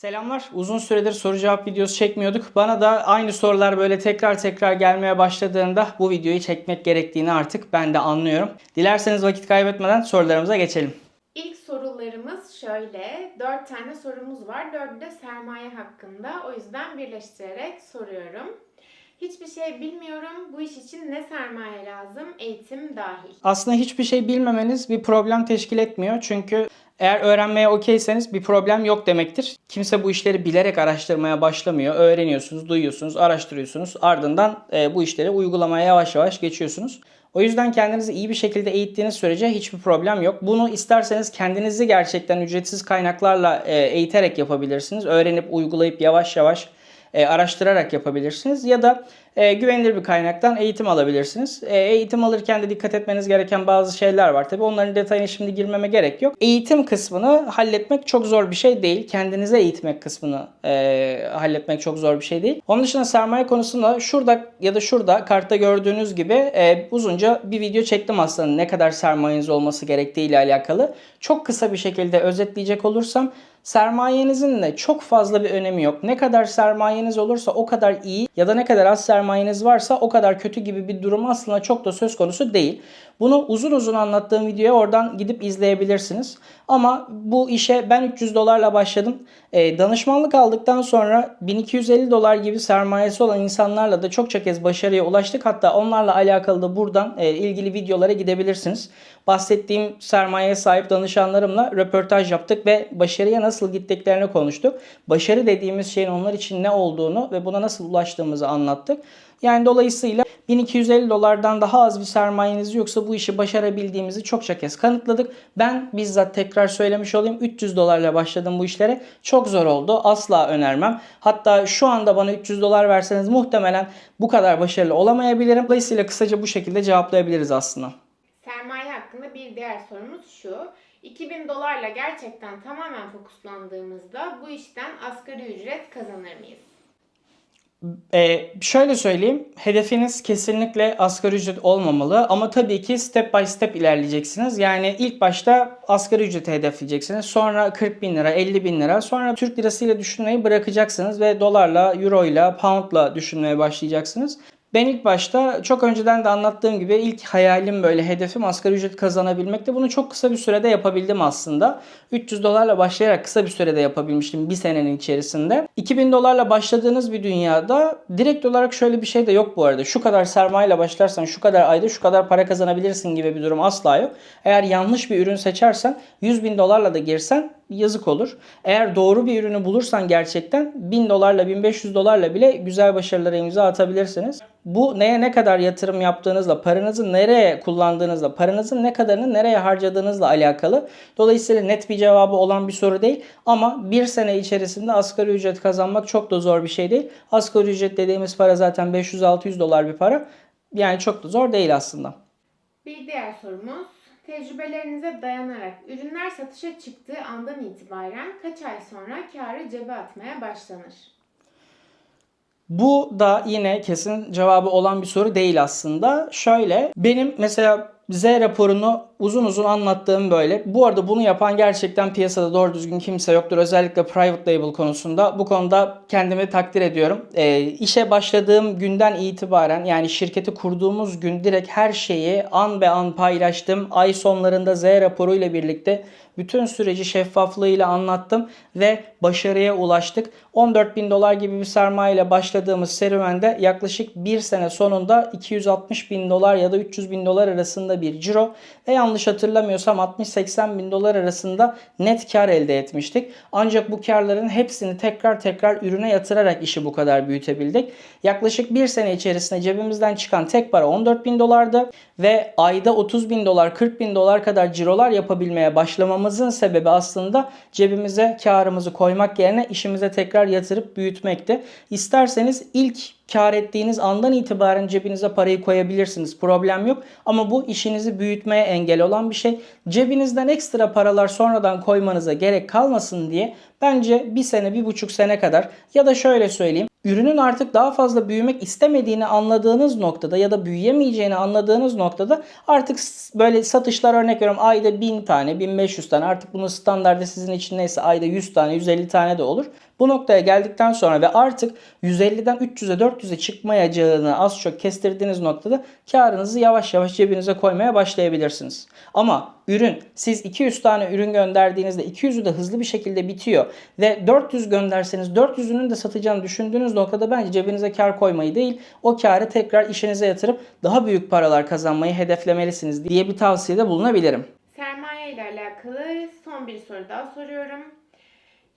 Selamlar. Uzun süredir soru cevap videosu çekmiyorduk. Bana da aynı sorular böyle tekrar tekrar gelmeye başladığında bu videoyu çekmek gerektiğini artık ben de anlıyorum. Dilerseniz vakit kaybetmeden sorularımıza geçelim. İlk sorularımız şöyle. Dört tane sorumuz var. Dördü de sermaye hakkında. O yüzden birleştirerek soruyorum. Hiçbir şey bilmiyorum. Bu iş için ne sermaye lazım? Eğitim dahil. Aslında hiçbir şey bilmemeniz bir problem teşkil etmiyor. Çünkü eğer öğrenmeye okeyseniz bir problem yok demektir. Kimse bu işleri bilerek araştırmaya başlamıyor. Öğreniyorsunuz, duyuyorsunuz, araştırıyorsunuz. Ardından e, bu işleri uygulamaya yavaş yavaş geçiyorsunuz. O yüzden kendinizi iyi bir şekilde eğittiğiniz sürece hiçbir problem yok. Bunu isterseniz kendinizi gerçekten ücretsiz kaynaklarla e, eğiterek yapabilirsiniz. Öğrenip uygulayıp yavaş yavaş e, araştırarak yapabilirsiniz ya da e, güvenilir bir kaynaktan eğitim alabilirsiniz. E, eğitim alırken de dikkat etmeniz gereken bazı şeyler var. Tabii onların detayına şimdi girmeme gerek yok. Eğitim kısmını halletmek çok zor bir şey değil. Kendinize eğitmek kısmını e, halletmek çok zor bir şey değil. Onun dışında sermaye konusunda şurada ya da şurada kartta gördüğünüz gibi e, uzunca bir video çektim aslında ne kadar sermayeniz olması gerektiği ile alakalı. Çok kısa bir şekilde özetleyecek olursam sermayenizin de çok fazla bir önemi yok. Ne kadar sermayeniz olursa o kadar iyi ya da ne kadar az sermayeniz varsa o kadar kötü gibi bir durum aslında çok da söz konusu değil. Bunu uzun uzun anlattığım videoya oradan gidip izleyebilirsiniz. Ama bu işe ben 300 dolarla başladım. E, danışmanlık aldıktan sonra 1250 dolar gibi sermayesi olan insanlarla da çokça kez başarıya ulaştık. Hatta onlarla alakalı da buradan e, ilgili videolara gidebilirsiniz. Bahsettiğim sermayeye sahip danışanlarımla röportaj yaptık ve başarıya nasıl gittiklerini konuştuk. Başarı dediğimiz şeyin onlar için ne olduğunu ve buna nasıl ulaştığımızı anlattık. Yani dolayısıyla 1250 dolardan daha az bir sermayeniz yoksa bu işi başarabildiğimizi çokça kez kanıtladık. Ben bizzat tekrar söylemiş olayım 300 dolarla başladım bu işlere. Çok zor oldu. Asla önermem. Hatta şu anda bana 300 dolar verseniz muhtemelen bu kadar başarılı olamayabilirim. Dolayısıyla kısaca bu şekilde cevaplayabiliriz aslında. Sermaye hakkında bir diğer sorumuz şu. 2000 dolarla gerçekten tamamen fokuslandığımızda bu işten asgari ücret kazanır mıyız? Ee, şöyle söyleyeyim. Hedefiniz kesinlikle asgari ücret olmamalı ama tabii ki step by step ilerleyeceksiniz. Yani ilk başta asgari ücreti hedefleyeceksiniz. Sonra 40 bin lira, 50 bin lira. Sonra Türk lirasıyla düşünmeyi bırakacaksınız ve dolarla, euroyla, poundla düşünmeye başlayacaksınız. Ben ilk başta çok önceden de anlattığım gibi ilk hayalim böyle hedefim asgari ücret kazanabilmekti. Bunu çok kısa bir sürede yapabildim aslında. 300 dolarla başlayarak kısa bir sürede yapabilmiştim bir senenin içerisinde. 2000 dolarla başladığınız bir dünyada direkt olarak şöyle bir şey de yok bu arada. Şu kadar sermayeyle başlarsan şu kadar ayda şu kadar para kazanabilirsin gibi bir durum asla yok. Eğer yanlış bir ürün seçersen 100 bin dolarla da girsen yazık olur. Eğer doğru bir ürünü bulursan gerçekten 1000 dolarla 1500 dolarla bile güzel başarılara imza atabilirsiniz. Bu neye ne kadar yatırım yaptığınızla, paranızı nereye kullandığınızla, paranızın ne kadarını nereye harcadığınızla alakalı. Dolayısıyla net bir cevabı olan bir soru değil. Ama bir sene içerisinde asgari ücret kazanmak çok da zor bir şey değil. Asgari ücret dediğimiz para zaten 500-600 dolar bir para. Yani çok da zor değil aslında. Bir diğer sorumuz. Tecrübelerinize dayanarak ürünler satışa çıktığı andan itibaren kaç ay sonra karı cebe atmaya başlanır? Bu da yine kesin cevabı olan bir soru değil aslında. Şöyle benim mesela Z raporunu uzun uzun anlattığım böyle. Bu arada bunu yapan gerçekten piyasada doğru düzgün kimse yoktur. Özellikle private label konusunda. Bu konuda kendimi takdir ediyorum. E, işe başladığım günden itibaren yani şirketi kurduğumuz gün direkt her şeyi an be an paylaştım. Ay sonlarında Z raporu ile birlikte bütün süreci şeffaflığıyla anlattım ve başarıya ulaştık. 14 bin dolar gibi bir sermaye ile başladığımız serüvende yaklaşık bir sene sonunda 260 bin dolar ya da 300 bin dolar arasında bir ciro ve yanlış hatırlamıyorsam 60-80 bin dolar arasında net kar elde etmiştik. Ancak bu karların hepsini tekrar tekrar ürüne yatırarak işi bu kadar büyütebildik. Yaklaşık bir sene içerisinde cebimizden çıkan tek para 14 bin dolardı ve ayda 30 bin dolar 40 bin dolar kadar cirolar yapabilmeye başlamamızın sebebi aslında cebimize karımızı koymak yerine işimize tekrar yatırıp büyütmekti. İsterseniz ilk kar ettiğiniz andan itibaren cebinize parayı koyabilirsiniz. Problem yok. Ama bu işinizi büyütmeye engel olan bir şey. Cebinizden ekstra paralar sonradan koymanıza gerek kalmasın diye bence bir sene, bir buçuk sene kadar ya da şöyle söyleyeyim. Ürünün artık daha fazla büyümek istemediğini anladığınız noktada ya da büyüyemeyeceğini anladığınız noktada artık böyle satışlar örnek veriyorum ayda 1000 tane, 1500 tane artık bunun standardı sizin için neyse ayda 100 tane, 150 tane de olur. Bu noktaya geldikten sonra ve artık 150'den 300'e 400'e çıkmayacağını az çok kestirdiğiniz noktada karınızı yavaş yavaş cebinize koymaya başlayabilirsiniz. Ama ürün siz 200 tane ürün gönderdiğinizde 200'ü de hızlı bir şekilde bitiyor ve 400 gönderseniz 400'ünün de satacağını düşündüğünüz noktada bence cebinize kar koymayı değil o karı tekrar işinize yatırıp daha büyük paralar kazanmayı hedeflemelisiniz diye bir tavsiyede bulunabilirim. Sermaye ile alakalı son bir soru daha soruyorum.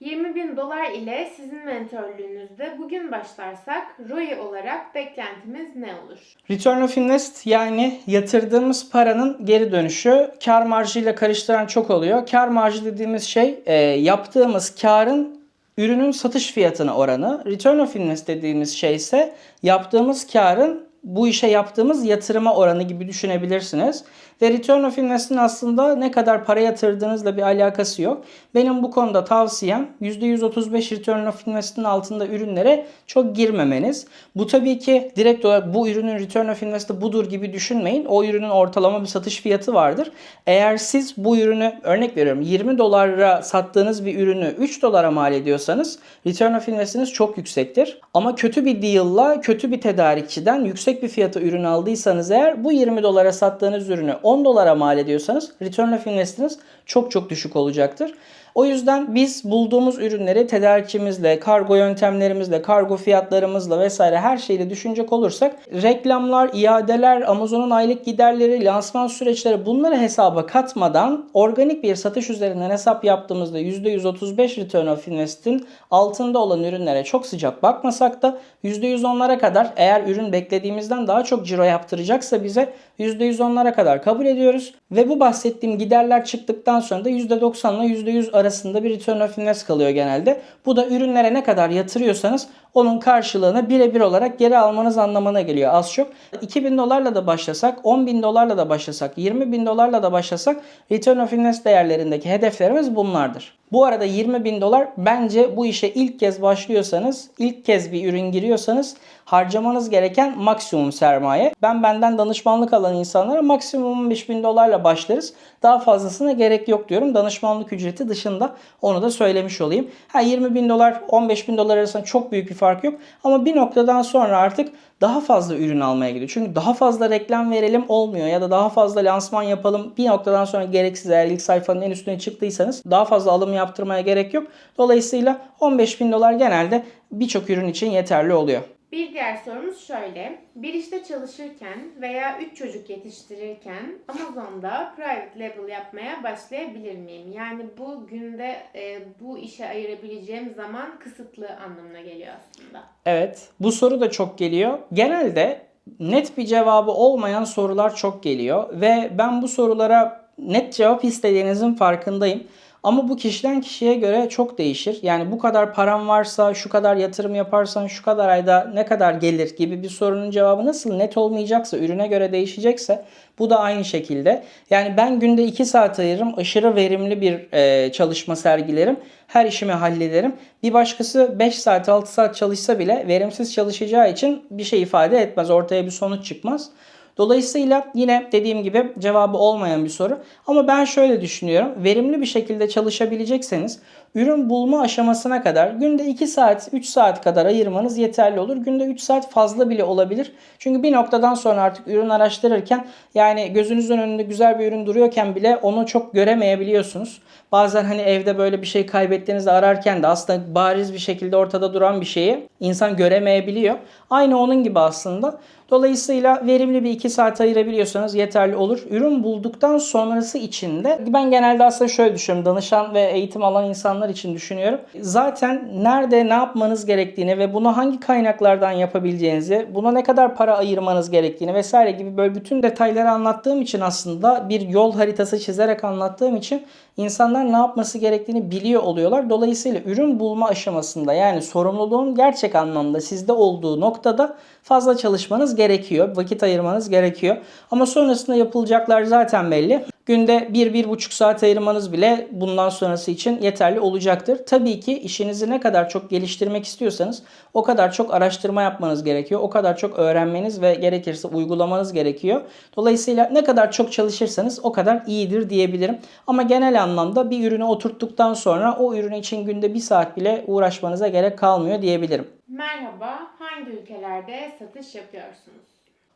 20 bin dolar ile sizin mentörlüğünüzde bugün başlarsak ROI olarak beklentimiz ne olur? Return of invest yani yatırdığımız paranın geri dönüşü kar marjıyla karıştıran çok oluyor. Kar marjı dediğimiz şey e, yaptığımız karın ürünün satış fiyatına oranı. Return of invest dediğimiz şey ise yaptığımız karın bu işe yaptığımız yatırıma oranı gibi düşünebilirsiniz. Ve Return of Invest'in aslında ne kadar para yatırdığınızla bir alakası yok. Benim bu konuda tavsiyem %135 Return of Invest'in altında ürünlere çok girmemeniz. Bu tabii ki direkt olarak bu ürünün Return of Invest'ı budur gibi düşünmeyin. O ürünün ortalama bir satış fiyatı vardır. Eğer siz bu ürünü örnek veriyorum 20 dolara sattığınız bir ürünü 3 dolara mal ediyorsanız Return of Invest'iniz çok yüksektir. Ama kötü bir deal'la kötü bir tedarikçiden yüksek bir fiyata ürün aldıysanız eğer bu 20 dolara sattığınız ürünü 10 dolara mal ediyorsanız return of invest'iniz çok çok düşük olacaktır. O yüzden biz bulduğumuz ürünleri tedarikçimizle, kargo yöntemlerimizle, kargo fiyatlarımızla vesaire her şeyle düşünecek olursak reklamlar, iadeler, Amazon'un aylık giderleri, lansman süreçleri bunları hesaba katmadan organik bir satış üzerinden hesap yaptığımızda %135 return of invest'in altında olan ürünlere çok sıcak bakmasak da %110'lara kadar eğer ürün beklediğimizden daha çok ciro yaptıracaksa bize %110'lara kadar kabul ediyoruz. Ve bu bahsettiğim giderler çıktıktan sonra da %90 ile %100 arasında bir return of invest kalıyor genelde. Bu da ürünlere ne kadar yatırıyorsanız onun karşılığını birebir olarak geri almanız anlamına geliyor az çok. 2000 dolarla da başlasak, 10 bin dolarla da başlasak, 20 bin dolarla da başlasak return of invest değerlerindeki hedeflerimiz bunlardır. Bu arada 20 bin dolar bence bu işe ilk kez başlıyorsanız, ilk kez bir ürün giriyorsanız harcamanız gereken maksimum sermaye. Ben benden danışmanlık alan insanlara maksimum 15 bin dolarla başlarız. Daha fazlasına gerek yok diyorum. Danışmanlık ücreti dışında onu da söylemiş olayım. Ha 20 bin dolar 15 bin dolar arasında çok büyük bir fark yok. Ama bir noktadan sonra artık daha fazla ürün almaya gidiyor. Çünkü daha fazla reklam verelim olmuyor ya da daha fazla lansman yapalım. Bir noktadan sonra gereksiz eğer ilk sayfanın en üstüne çıktıysanız daha fazla alım yaptırmaya gerek yok. Dolayısıyla 15 bin dolar genelde birçok ürün için yeterli oluyor. Bir diğer sorumuz şöyle. Bir işte çalışırken veya 3 çocuk yetiştirirken Amazon'da private label yapmaya başlayabilir miyim? Yani bu günde e, bu işe ayırabileceğim zaman kısıtlı anlamına geliyor aslında. Evet, bu soru da çok geliyor. Genelde net bir cevabı olmayan sorular çok geliyor ve ben bu sorulara net cevap istediğinizin farkındayım. Ama bu kişiden kişiye göre çok değişir. Yani bu kadar param varsa, şu kadar yatırım yaparsan, şu kadar ayda ne kadar gelir gibi bir sorunun cevabı nasıl net olmayacaksa, ürüne göre değişecekse bu da aynı şekilde. Yani ben günde 2 saat ayırırım. Aşırı verimli bir e, çalışma sergilerim. Her işimi hallederim. Bir başkası 5 saat 6 saat çalışsa bile verimsiz çalışacağı için bir şey ifade etmez. Ortaya bir sonuç çıkmaz. Dolayısıyla yine dediğim gibi cevabı olmayan bir soru. Ama ben şöyle düşünüyorum. Verimli bir şekilde çalışabilecekseniz ürün bulma aşamasına kadar günde 2 saat 3 saat kadar ayırmanız yeterli olur. Günde 3 saat fazla bile olabilir. Çünkü bir noktadan sonra artık ürün araştırırken yani gözünüzün önünde güzel bir ürün duruyorken bile onu çok göremeyebiliyorsunuz. Bazen hani evde böyle bir şey kaybettiğinizde ararken de aslında bariz bir şekilde ortada duran bir şeyi insan göremeyebiliyor. Aynı onun gibi aslında. Dolayısıyla verimli bir 2 saat ayırabiliyorsanız yeterli olur. Ürün bulduktan sonrası için de ben genelde aslında şöyle düşünüyorum. Danışan ve eğitim alan insanlar için düşünüyorum. Zaten nerede ne yapmanız gerektiğini ve bunu hangi kaynaklardan yapabileceğinizi, buna ne kadar para ayırmanız gerektiğini vesaire gibi böyle bütün detayları anlattığım için aslında bir yol haritası çizerek anlattığım için insanlar ne yapması gerektiğini biliyor oluyorlar. Dolayısıyla ürün bulma aşamasında yani sorumluluğun gerçek anlamda sizde olduğu noktada fazla çalışmanız gerekiyor. Vakit ayırmanız gerekiyor. Ama sonrasında yapılacaklar zaten belli. Günde 1-1,5 saat ayırmanız bile bundan sonrası için yeterli olacaktır. Tabii ki işinizi ne kadar çok geliştirmek istiyorsanız o kadar çok araştırma yapmanız gerekiyor. O kadar çok öğrenmeniz ve gerekirse uygulamanız gerekiyor. Dolayısıyla ne kadar çok çalışırsanız o kadar iyidir diyebilirim. Ama genel anlamda bir ürünü oturttuktan sonra o ürün için günde bir saat bile uğraşmanıza gerek kalmıyor diyebilirim. Merhaba, hangi ülkelerde satış yapıyorsunuz?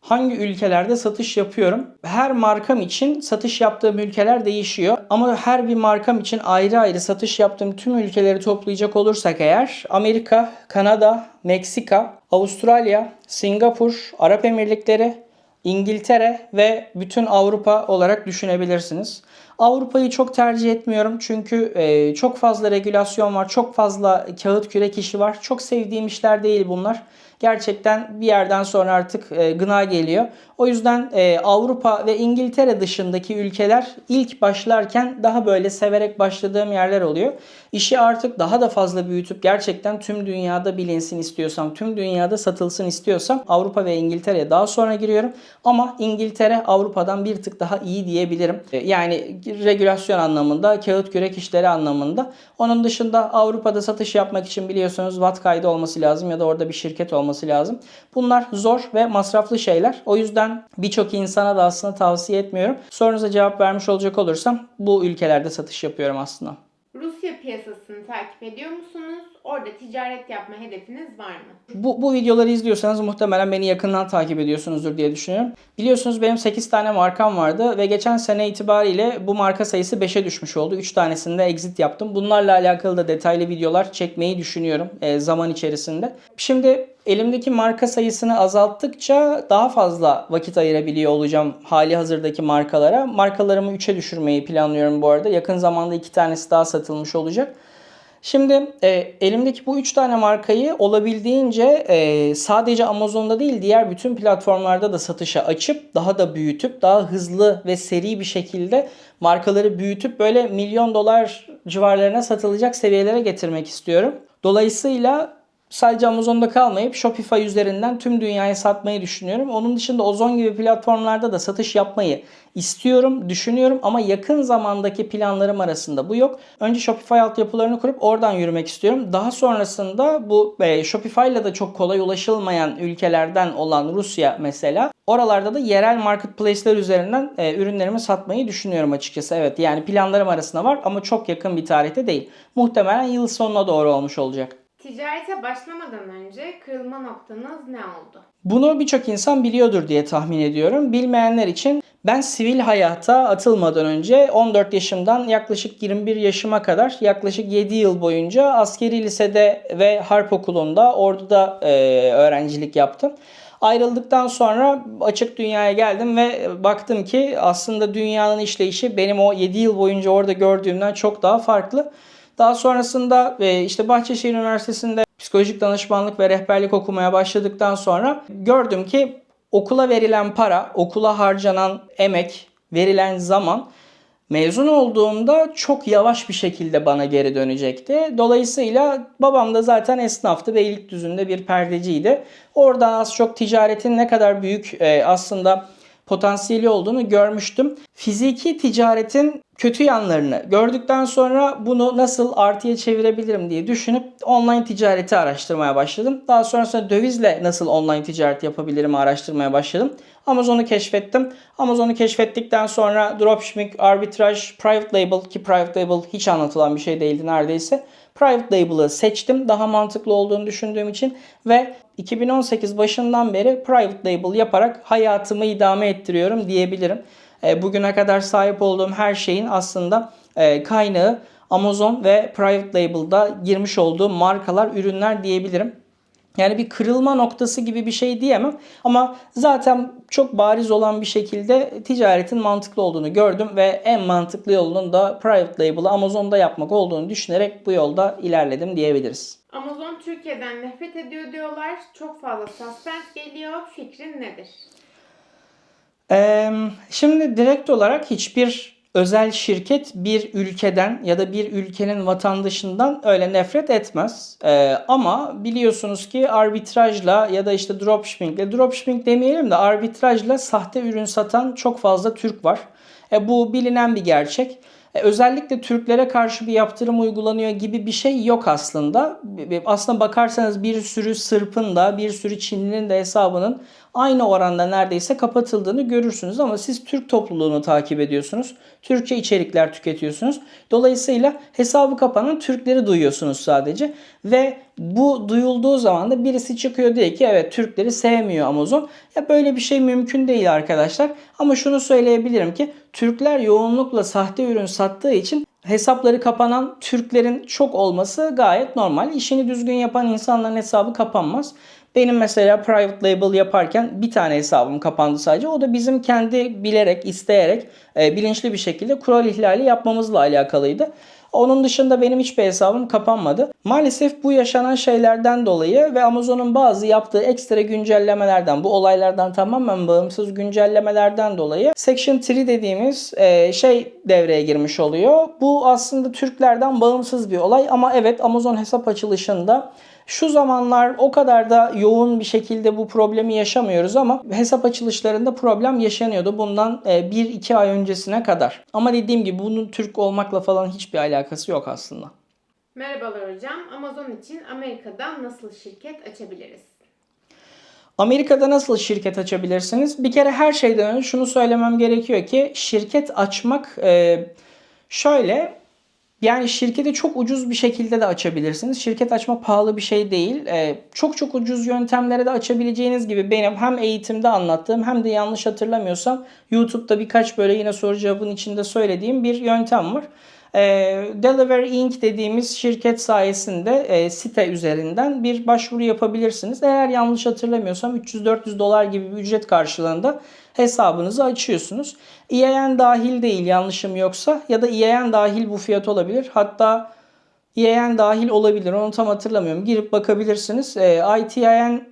Hangi ülkelerde satış yapıyorum? Her markam için satış yaptığım ülkeler değişiyor. Ama her bir markam için ayrı ayrı satış yaptığım tüm ülkeleri toplayacak olursak eğer Amerika, Kanada, Meksika, Avustralya, Singapur, Arap Emirlikleri, İngiltere ve bütün Avrupa olarak düşünebilirsiniz. Avrupa'yı çok tercih etmiyorum çünkü e, çok fazla regülasyon var, çok fazla kağıt kürek işi var. Çok sevdiğim işler değil bunlar. Gerçekten bir yerden sonra artık e, gına geliyor. O yüzden e, Avrupa ve İngiltere dışındaki ülkeler ilk başlarken daha böyle severek başladığım yerler oluyor. İşi artık daha da fazla büyütüp gerçekten tüm dünyada bilinsin istiyorsam, tüm dünyada satılsın istiyorsam Avrupa ve İngiltere'ye daha sonra giriyorum. Ama İngiltere Avrupa'dan bir tık daha iyi diyebilirim. E, Yani regülasyon anlamında, kağıt kürek işleri anlamında. Onun dışında Avrupa'da satış yapmak için biliyorsunuz VAT kaydı olması lazım ya da orada bir şirket olması lazım. Bunlar zor ve masraflı şeyler. O yüzden birçok insana da aslında tavsiye etmiyorum. Sorunuza cevap vermiş olacak olursam bu ülkelerde satış yapıyorum aslında. Rusya piyasasını takip ediyor musunuz? Orada ticaret yapma hedefiniz var mı? Bu, bu videoları izliyorsanız muhtemelen beni yakından takip ediyorsunuzdur diye düşünüyorum. Biliyorsunuz benim 8 tane markam vardı ve geçen sene itibariyle bu marka sayısı 5'e düşmüş oldu. 3 tanesinde exit yaptım. Bunlarla alakalı da detaylı videolar çekmeyi düşünüyorum e, zaman içerisinde. Şimdi elimdeki marka sayısını azalttıkça daha fazla vakit ayırabiliyor olacağım hali hazırdaki markalara. Markalarımı 3'e düşürmeyi planlıyorum bu arada. Yakın zamanda 2 tanesi daha satılmış olacak. Şimdi e, elimdeki bu 3 tane markayı olabildiğince e, sadece Amazon'da değil diğer bütün platformlarda da satışa açıp daha da büyütüp daha hızlı ve seri bir şekilde markaları büyütüp böyle milyon dolar civarlarına satılacak seviyelere getirmek istiyorum. Dolayısıyla sadece Amazon'da kalmayıp Shopify üzerinden tüm dünyaya satmayı düşünüyorum. Onun dışında Ozon gibi platformlarda da satış yapmayı istiyorum, düşünüyorum ama yakın zamandaki planlarım arasında bu yok. Önce Shopify altyapılarını kurup oradan yürümek istiyorum. Daha sonrasında bu e, Shopify ile de çok kolay ulaşılmayan ülkelerden olan Rusya mesela oralarda da yerel marketplace'ler üzerinden e, ürünlerimi satmayı düşünüyorum açıkçası. Evet yani planlarım arasında var ama çok yakın bir tarihte değil. Muhtemelen yıl sonuna doğru olmuş olacak. Ticarete başlamadan önce kırılma noktanız ne oldu? Bunu birçok insan biliyordur diye tahmin ediyorum. Bilmeyenler için ben sivil hayata atılmadan önce 14 yaşımdan yaklaşık 21 yaşıma kadar yaklaşık 7 yıl boyunca askeri lisede ve harp okulunda orduda e, öğrencilik yaptım. Ayrıldıktan sonra açık dünyaya geldim ve baktım ki aslında dünyanın işleyişi benim o 7 yıl boyunca orada gördüğümden çok daha farklı. Daha sonrasında e, işte Bahçeşehir Üniversitesi'nde psikolojik danışmanlık ve rehberlik okumaya başladıktan sonra gördüm ki okula verilen para, okula harcanan emek, verilen zaman mezun olduğumda çok yavaş bir şekilde bana geri dönecekti. Dolayısıyla babam da zaten esnaftı. Beylikdüzü'nde bir perdeciydi. Oradan az çok ticaretin ne kadar büyük e, aslında potansiyeli olduğunu görmüştüm. Fiziki ticaretin kötü yanlarını gördükten sonra bunu nasıl artıya çevirebilirim diye düşünüp online ticareti araştırmaya başladım. Daha sonrasında dövizle nasıl online ticaret yapabilirim araştırmaya başladım. Amazon'u keşfettim. Amazon'u keşfettikten sonra dropshipping, arbitraj, private label ki private label hiç anlatılan bir şey değildi neredeyse. Private label'ı seçtim daha mantıklı olduğunu düşündüğüm için ve 2018 başından beri private label yaparak hayatımı idame ettiriyorum diyebilirim. E, bugüne kadar sahip olduğum her şeyin aslında e, kaynağı Amazon ve private label'da girmiş olduğum markalar, ürünler diyebilirim. Yani bir kırılma noktası gibi bir şey diyemem ama zaten çok bariz olan bir şekilde ticaretin mantıklı olduğunu gördüm ve en mantıklı yolunun da private label'ı Amazon'da yapmak olduğunu düşünerek bu yolda ilerledim diyebiliriz. Amazon Türkiye'den nefret ediyor diyorlar. Çok fazla suspens geliyor. Fikrin nedir? Şimdi direkt olarak hiçbir özel şirket bir ülkeden ya da bir ülkenin vatandaşından öyle nefret etmez. Ama biliyorsunuz ki arbitrajla ya da işte dropshippingle, dropshipping demeyelim de arbitrajla sahte ürün satan çok fazla Türk var. E, bu bilinen bir gerçek. E, özellikle Türklere karşı bir yaptırım uygulanıyor gibi bir şey yok aslında. Aslına bakarsanız bir sürü Sırp'ın da bir sürü Çinli'nin de hesabının aynı oranda neredeyse kapatıldığını görürsünüz ama siz Türk topluluğunu takip ediyorsunuz. Türkçe içerikler tüketiyorsunuz. Dolayısıyla hesabı kapanan Türkleri duyuyorsunuz sadece ve bu duyulduğu zaman da birisi çıkıyor diyor ki evet Türkleri sevmiyor Amazon. Ya böyle bir şey mümkün değil arkadaşlar. Ama şunu söyleyebilirim ki Türkler yoğunlukla sahte ürün sattığı için hesapları kapanan Türklerin çok olması gayet normal. İşini düzgün yapan insanların hesabı kapanmaz. Benim mesela private label yaparken bir tane hesabım kapandı sadece. O da bizim kendi bilerek, isteyerek, e, bilinçli bir şekilde kural ihlali yapmamızla alakalıydı. Onun dışında benim hiçbir hesabım kapanmadı. Maalesef bu yaşanan şeylerden dolayı ve Amazon'un bazı yaptığı ekstra güncellemelerden, bu olaylardan tamamen bağımsız güncellemelerden dolayı Section 3 dediğimiz e, şey devreye girmiş oluyor. Bu aslında Türklerden bağımsız bir olay ama evet Amazon hesap açılışında şu zamanlar o kadar da yoğun bir şekilde bu problemi yaşamıyoruz ama hesap açılışlarında problem yaşanıyordu bundan 1-2 ay öncesine kadar. Ama dediğim gibi bunun Türk olmakla falan hiçbir alakası yok aslında. Merhabalar hocam. Amazon için Amerika'da nasıl şirket açabiliriz? Amerika'da nasıl şirket açabilirsiniz? Bir kere her şeyden önce şunu söylemem gerekiyor ki şirket açmak e, şöyle yani şirketi çok ucuz bir şekilde de açabilirsiniz. Şirket açmak pahalı bir şey değil. E, çok çok ucuz yöntemlere de açabileceğiniz gibi benim hem eğitimde anlattığım hem de yanlış hatırlamıyorsam YouTube'da birkaç böyle yine soru cevabın içinde söylediğim bir yöntem var. E, Delaware Inc. dediğimiz şirket sayesinde e, site üzerinden bir başvuru yapabilirsiniz. Eğer yanlış hatırlamıyorsam 300-400 dolar gibi bir ücret karşılığında hesabınızı açıyorsunuz. EIN dahil değil yanlışım yoksa ya da EIN dahil bu fiyat olabilir. Hatta EIN dahil olabilir onu tam hatırlamıyorum. Girip bakabilirsiniz. E, ITIN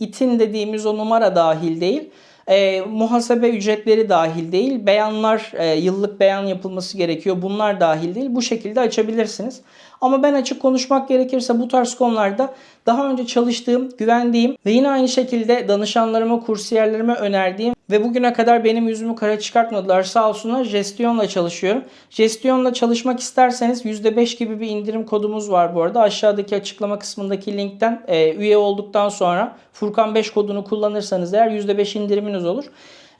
itin dediğimiz o numara dahil değil. E, muhasebe ücretleri dahil değil. Beyanlar, e, yıllık beyan yapılması gerekiyor. Bunlar dahil değil. Bu şekilde açabilirsiniz. Ama ben açık konuşmak gerekirse bu tarz konularda daha önce çalıştığım, güvendiğim ve yine aynı şekilde danışanlarıma, kursiyerlerime önerdiğim ve bugüne kadar benim yüzümü kara çıkartmadılar sağ olsunlar. Jestion'la çalışıyorum. Jestion'la çalışmak isterseniz %5 gibi bir indirim kodumuz var bu arada. Aşağıdaki açıklama kısmındaki linkten e, üye olduktan sonra Furkan 5 kodunu kullanırsanız eğer %5 indiriminiz olur.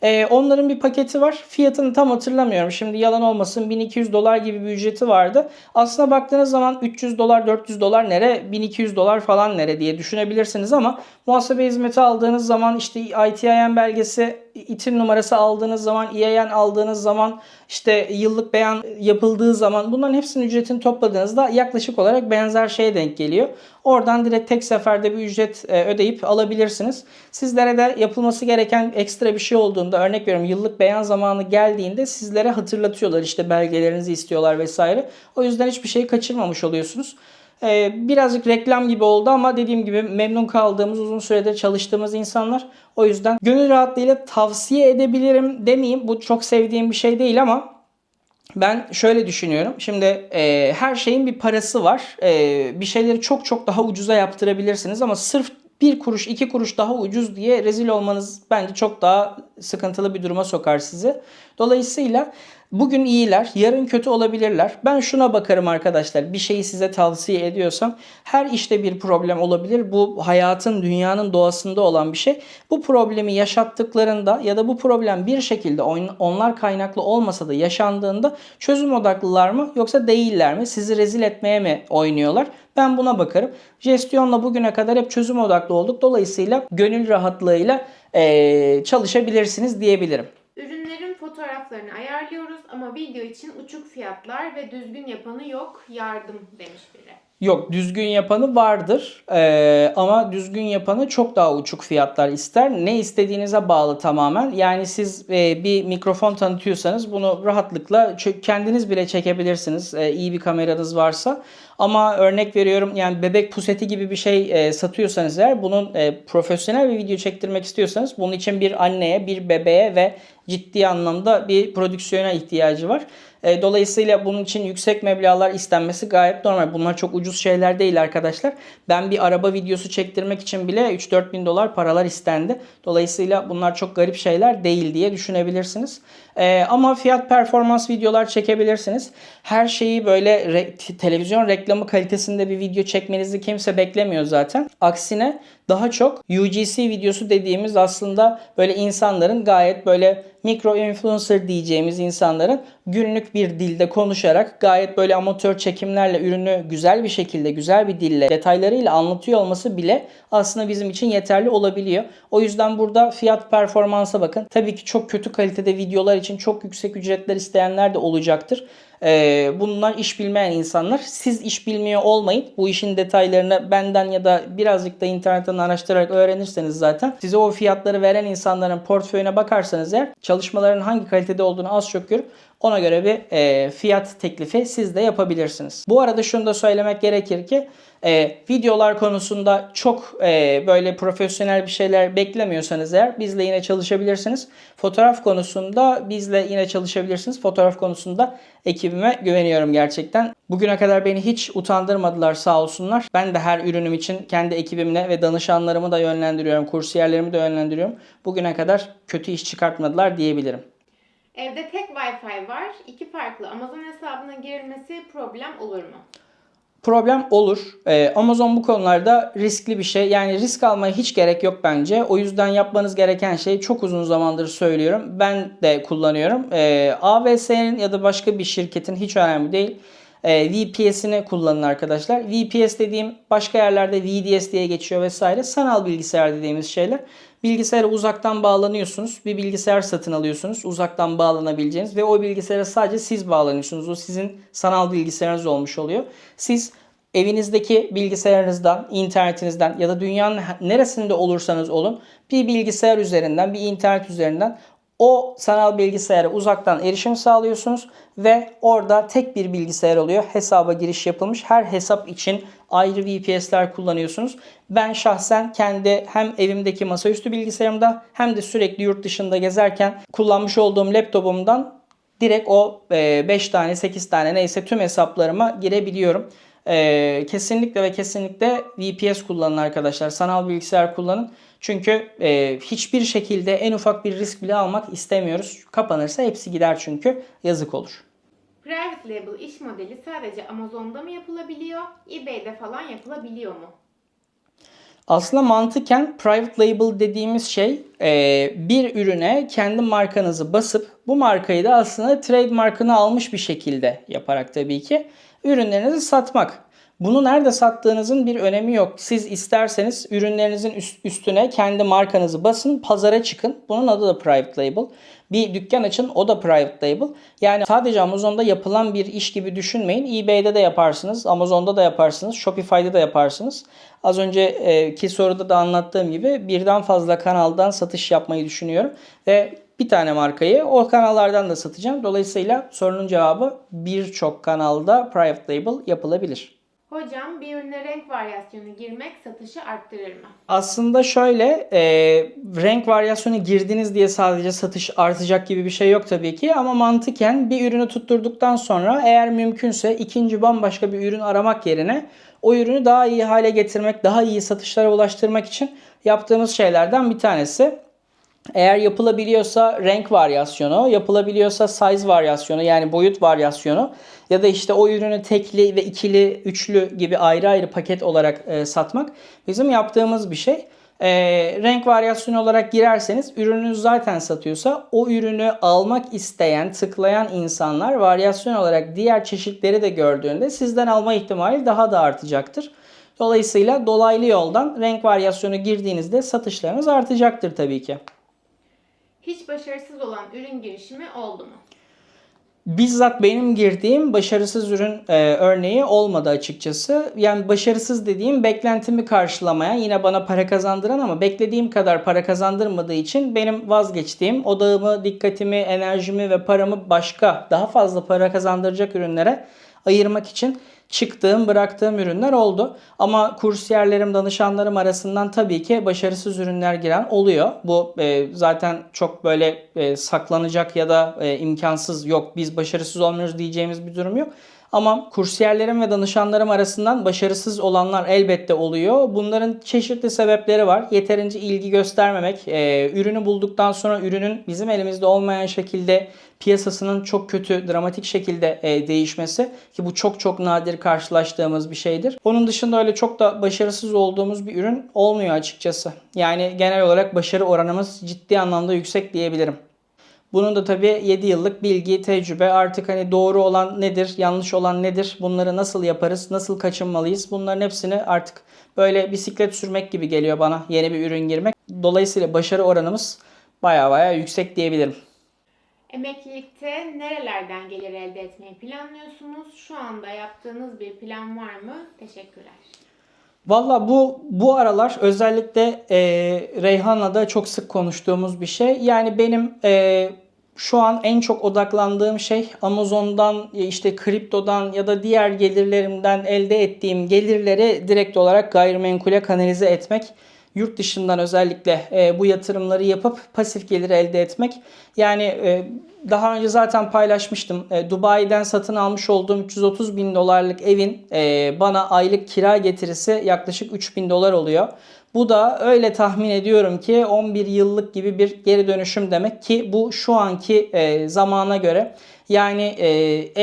Ee, onların bir paketi var. Fiyatını tam hatırlamıyorum. Şimdi yalan olmasın 1200 dolar gibi bir ücreti vardı. Aslına baktığınız zaman 300 dolar 400 dolar nere 1200 dolar falan nere diye düşünebilirsiniz ama muhasebe hizmeti aldığınız zaman işte ITIN belgesi itin numarası aldığınız zaman EIN aldığınız zaman işte yıllık beyan yapıldığı zaman bunların hepsinin ücretini topladığınızda yaklaşık olarak benzer şeye denk geliyor. Oradan direkt tek seferde bir ücret e, ödeyip alabilirsiniz. Sizlere de yapılması gereken ekstra bir şey olduğunda örnek veriyorum yıllık beyan zamanı geldiğinde sizlere hatırlatıyorlar işte belgelerinizi istiyorlar vesaire. O yüzden hiçbir şeyi kaçırmamış oluyorsunuz. Ee, birazcık reklam gibi oldu ama dediğim gibi memnun kaldığımız uzun süredir çalıştığımız insanlar. O yüzden gönül rahatlığıyla tavsiye edebilirim demeyeyim. Bu çok sevdiğim bir şey değil ama ben şöyle düşünüyorum. Şimdi e, her şeyin bir parası var. E, bir şeyleri çok çok daha ucuza yaptırabilirsiniz ama sırf bir kuruş iki kuruş daha ucuz diye rezil olmanız bence çok daha sıkıntılı bir duruma sokar sizi. Dolayısıyla bugün iyiler, yarın kötü olabilirler. Ben şuna bakarım arkadaşlar. Bir şeyi size tavsiye ediyorsam her işte bir problem olabilir. Bu hayatın, dünyanın doğasında olan bir şey. Bu problemi yaşattıklarında ya da bu problem bir şekilde onlar kaynaklı olmasa da yaşandığında çözüm odaklılar mı yoksa değiller mi? Sizi rezil etmeye mi oynuyorlar? Ben buna bakarım. Jestiyonla bugüne kadar hep çözüm odaklı olduk. Dolayısıyla gönül rahatlığıyla eee, çalışabilirsiniz diyebilirim. Fotoğraflarını ayarlıyoruz ama video için uçuk fiyatlar ve düzgün yapanı yok. Yardım demiş biri. Yok düzgün yapanı vardır Ee, ama düzgün yapanı çok daha uçuk fiyatlar ister. Ne istediğinize bağlı tamamen. Yani siz e, bir mikrofon tanıtıyorsanız bunu rahatlıkla kendiniz bile çekebilirsiniz e, iyi bir kameranız varsa. Ama örnek veriyorum yani bebek puseti gibi bir şey e, satıyorsanız eğer bunun e, profesyonel bir video çektirmek istiyorsanız bunun için bir anneye, bir bebeğe ve ciddi anlamda bir prodüksiyona ihtiyacı var. E, dolayısıyla bunun için yüksek meblağlar istenmesi gayet normal. Bunlar çok ucuz şeyler değil arkadaşlar. Ben bir araba videosu çektirmek için bile 3-4 bin dolar paralar istendi. Dolayısıyla bunlar çok garip şeyler değil diye düşünebilirsiniz. E, ama fiyat performans videolar çekebilirsiniz. Her şeyi böyle re- televizyon reklamı kalitesinde bir video çekmenizi kimse beklemiyor zaten. Aksine daha çok UGC videosu dediğimiz aslında böyle insanların gayet böyle mikro influencer diyeceğimiz insanların günlük bir dilde konuşarak gayet böyle amatör çekimlerle ürünü güzel bir şekilde güzel bir dille detaylarıyla anlatıyor olması bile aslında bizim için yeterli olabiliyor. O yüzden burada fiyat performansa bakın. Tabii ki çok kötü kalitede videolar için çok yüksek ücretler isteyenler de olacaktır. Ee, bunlar iş bilmeyen insanlar. Siz iş bilmiyor olmayın. Bu işin detaylarını benden ya da birazcık da internetten araştırarak öğrenirseniz zaten size o fiyatları veren insanların portföyüne bakarsanız eğer çalışmaların hangi kalitede olduğunu az çok görüp ona göre bir e, fiyat teklifi siz de yapabilirsiniz. Bu arada şunu da söylemek gerekir ki e, videolar konusunda çok e, böyle profesyonel bir şeyler beklemiyorsanız eğer bizle yine çalışabilirsiniz. Fotoğraf konusunda bizle yine çalışabilirsiniz. Fotoğraf konusunda ekibime güveniyorum gerçekten. Bugüne kadar beni hiç utandırmadılar sağ olsunlar. Ben de her ürünüm için kendi ekibimle ve danışanlarımı da yönlendiriyorum. Kursiyerlerimi de yönlendiriyorum. Bugüne kadar kötü iş çıkartmadılar diyebilirim. Evde tek Wi-Fi var. İki farklı Amazon hesabına girilmesi problem olur mu? problem olur. Ee, Amazon bu konularda riskli bir şey. Yani risk almaya hiç gerek yok bence. O yüzden yapmanız gereken şey çok uzun zamandır söylüyorum. Ben de kullanıyorum. Ee, AWS'nin ya da başka bir şirketin hiç önemli değil. Ee, VPS'ini kullanın arkadaşlar. VPS dediğim başka yerlerde VDS diye geçiyor vesaire. Sanal bilgisayar dediğimiz şeyler. Bilgisayara uzaktan bağlanıyorsunuz. Bir bilgisayar satın alıyorsunuz. Uzaktan bağlanabileceğiniz ve o bilgisayara sadece siz bağlanıyorsunuz. O sizin sanal bilgisayarınız olmuş oluyor. Siz evinizdeki bilgisayarınızdan, internetinizden ya da dünyanın neresinde olursanız olun bir bilgisayar üzerinden, bir internet üzerinden o sanal bilgisayara uzaktan erişim sağlıyorsunuz ve orada tek bir bilgisayar oluyor. Hesaba giriş yapılmış. Her hesap için ayrı VPS'ler kullanıyorsunuz. Ben şahsen kendi hem evimdeki masaüstü bilgisayarımda hem de sürekli yurt dışında gezerken kullanmış olduğum laptopumdan direkt o 5 tane 8 tane neyse tüm hesaplarıma girebiliyorum. Ee, kesinlikle ve kesinlikle VPS kullanın arkadaşlar. Sanal bilgisayar kullanın. Çünkü e, hiçbir şekilde en ufak bir risk bile almak istemiyoruz. Kapanırsa hepsi gider çünkü. Yazık olur. Private label iş modeli sadece Amazon'da mı yapılabiliyor? eBay'de falan yapılabiliyor mu? Aslında mantıken private label dediğimiz şey e, bir ürüne kendi markanızı basıp bu markayı da aslında trademarkını almış bir şekilde yaparak tabii ki ürünlerinizi satmak. Bunu nerede sattığınızın bir önemi yok. Siz isterseniz ürünlerinizin üst- üstüne kendi markanızı basın, pazara çıkın. Bunun adı da private label. Bir dükkan açın, o da private label. Yani sadece Amazon'da yapılan bir iş gibi düşünmeyin. eBay'de de yaparsınız, Amazon'da da yaparsınız, Shopify'da da yaparsınız. Az önceki soruda da anlattığım gibi birden fazla kanaldan satış yapmayı düşünüyorum. Ve bir tane markayı o kanallardan da satacağım. Dolayısıyla sorunun cevabı birçok kanalda private label yapılabilir. Hocam bir ürüne renk varyasyonu girmek satışı arttırır mı? Aslında şöyle e, renk varyasyonu girdiniz diye sadece satış artacak gibi bir şey yok tabii ki ama mantıken bir ürünü tutturduktan sonra eğer mümkünse ikinci bambaşka bir ürün aramak yerine o ürünü daha iyi hale getirmek, daha iyi satışlara ulaştırmak için yaptığımız şeylerden bir tanesi. Eğer yapılabiliyorsa renk varyasyonu, yapılabiliyorsa size varyasyonu yani boyut varyasyonu ya da işte o ürünü tekli ve ikili, üçlü gibi ayrı ayrı paket olarak e, satmak bizim yaptığımız bir şey. E, renk varyasyonu olarak girerseniz ürününüz zaten satıyorsa o ürünü almak isteyen, tıklayan insanlar varyasyon olarak diğer çeşitleri de gördüğünde sizden alma ihtimali daha da artacaktır. Dolayısıyla dolaylı yoldan renk varyasyonu girdiğinizde satışlarınız artacaktır tabii ki. Hiç başarısız olan ürün girişimi oldu mu? Bizzat benim girdiğim başarısız ürün e, örneği olmadı açıkçası. Yani başarısız dediğim beklentimi karşılamayan, yine bana para kazandıran ama beklediğim kadar para kazandırmadığı için benim vazgeçtiğim, odağımı, dikkatimi, enerjimi ve paramı başka, daha fazla para kazandıracak ürünlere ayırmak için çıktığım, bıraktığım ürünler oldu. Ama kursiyerlerim, danışanlarım arasından tabii ki başarısız ürünler giren oluyor. Bu e, zaten çok böyle e, saklanacak ya da e, imkansız yok biz başarısız olmuyoruz diyeceğimiz bir durum yok. Ama kursiyerlerim ve danışanlarım arasından başarısız olanlar elbette oluyor. Bunların çeşitli sebepleri var. Yeterince ilgi göstermemek, e, ürünü bulduktan sonra ürünün bizim elimizde olmayan şekilde piyasasının çok kötü, dramatik şekilde e, değişmesi ki bu çok çok nadir karşılaştığımız bir şeydir. Onun dışında öyle çok da başarısız olduğumuz bir ürün olmuyor açıkçası. Yani genel olarak başarı oranımız ciddi anlamda yüksek diyebilirim. Bunun da tabii 7 yıllık bilgi, tecrübe artık hani doğru olan nedir, yanlış olan nedir, bunları nasıl yaparız, nasıl kaçınmalıyız bunların hepsini artık böyle bisiklet sürmek gibi geliyor bana yeni bir ürün girmek. Dolayısıyla başarı oranımız baya baya yüksek diyebilirim. Emeklilikte nerelerden gelir elde etmeyi planlıyorsunuz? Şu anda yaptığınız bir plan var mı? Teşekkürler. Valla bu bu aralar özellikle e, Reyhan'la da çok sık konuştuğumuz bir şey. Yani benim e, şu an en çok odaklandığım şey Amazon'dan işte kriptodan ya da diğer gelirlerimden elde ettiğim gelirleri direkt olarak gayrimenkule kanalize etmek. Yurt dışından özellikle e, bu yatırımları yapıp pasif gelir elde etmek. Yani e, daha önce zaten paylaşmıştım. E, Dubai'den satın almış olduğum 330 bin dolarlık evin e, bana aylık kira getirisi yaklaşık 3 bin dolar oluyor. Bu da öyle tahmin ediyorum ki 11 yıllık gibi bir geri dönüşüm demek ki bu şu anki e, zamana göre yani e,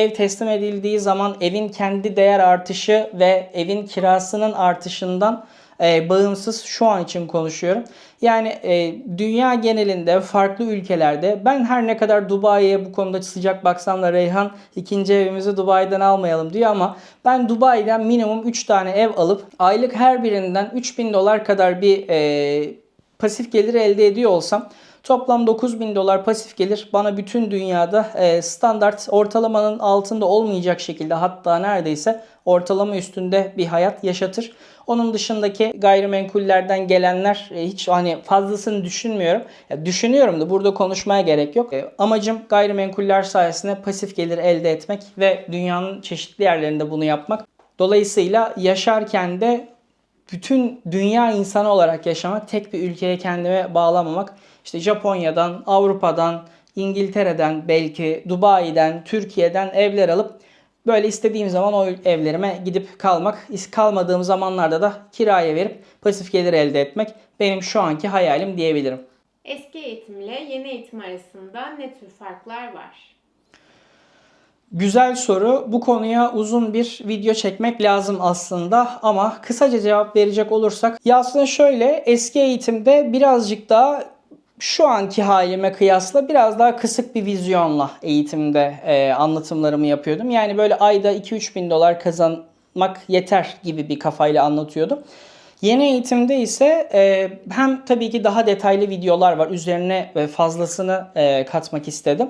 ev teslim edildiği zaman evin kendi değer artışı ve evin kirasının artışından e, bağımsız şu an için konuşuyorum. Yani e, dünya genelinde farklı ülkelerde ben her ne kadar Dubai'ye bu konuda sıcak baksam da Reyhan ikinci evimizi Dubai'den almayalım diyor ama ben Dubai'den minimum 3 tane ev alıp aylık her birinden 3000 dolar kadar bir e, pasif gelir elde ediyor olsam Toplam 9000 dolar pasif gelir bana bütün dünyada e, standart ortalamanın altında olmayacak şekilde hatta neredeyse ortalama üstünde bir hayat yaşatır. Onun dışındaki gayrimenkullerden gelenler e, hiç hani fazlasını düşünmüyorum. Ya düşünüyorum da burada konuşmaya gerek yok. E, amacım gayrimenkuller sayesinde pasif gelir elde etmek ve dünyanın çeşitli yerlerinde bunu yapmak. Dolayısıyla yaşarken de bütün dünya insanı olarak yaşamak, tek bir ülkeye kendime bağlamamak. İşte Japonya'dan, Avrupa'dan, İngiltere'den, belki Dubai'den, Türkiye'den evler alıp böyle istediğim zaman o evlerime gidip kalmak, kalmadığım zamanlarda da kiraya verip pasif gelir elde etmek benim şu anki hayalim diyebilirim. Eski eğitimle yeni eğitim arasında ne tür farklar var? Güzel soru. Bu konuya uzun bir video çekmek lazım aslında ama kısaca cevap verecek olursak ya aslında şöyle eski eğitimde birazcık daha şu anki halime kıyasla biraz daha kısık bir vizyonla eğitimde e, anlatımlarımı yapıyordum. Yani böyle ayda 2-3 bin dolar kazanmak yeter gibi bir kafayla anlatıyordum. Yeni eğitimde ise e, hem tabii ki daha detaylı videolar var. Üzerine fazlasını e, katmak istedim.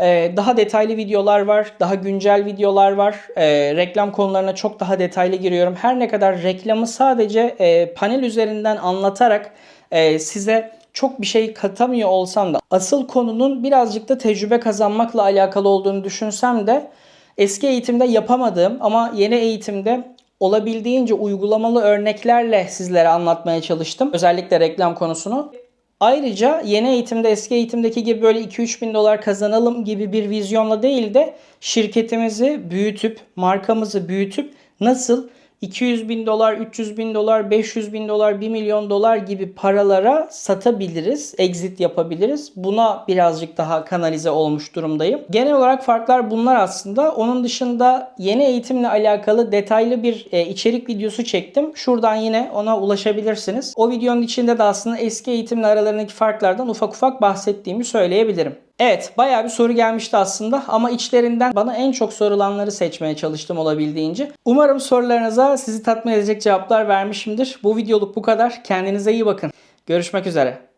E, daha detaylı videolar var. Daha güncel videolar var. E, reklam konularına çok daha detaylı giriyorum. Her ne kadar reklamı sadece e, panel üzerinden anlatarak e, size çok bir şey katamıyor olsam da asıl konunun birazcık da tecrübe kazanmakla alakalı olduğunu düşünsem de eski eğitimde yapamadığım ama yeni eğitimde olabildiğince uygulamalı örneklerle sizlere anlatmaya çalıştım. Özellikle reklam konusunu. Ayrıca yeni eğitimde eski eğitimdeki gibi böyle 2-3 bin dolar kazanalım gibi bir vizyonla değil de şirketimizi büyütüp, markamızı büyütüp nasıl 200 bin dolar, 300 bin dolar, 500 bin dolar, 1 milyon dolar gibi paralara satabiliriz, exit yapabiliriz. Buna birazcık daha kanalize olmuş durumdayım. Genel olarak farklar bunlar aslında. Onun dışında yeni eğitimle alakalı detaylı bir e, içerik videosu çektim. Şuradan yine ona ulaşabilirsiniz. O videonun içinde de aslında eski eğitimle aralarındaki farklardan ufak ufak bahsettiğimi söyleyebilirim. Evet bayağı bir soru gelmişti aslında ama içlerinden bana en çok sorulanları seçmeye çalıştım olabildiğince. Umarım sorularınıza sizi tatmin edecek cevaplar vermişimdir. Bu videoluk bu kadar. Kendinize iyi bakın. Görüşmek üzere.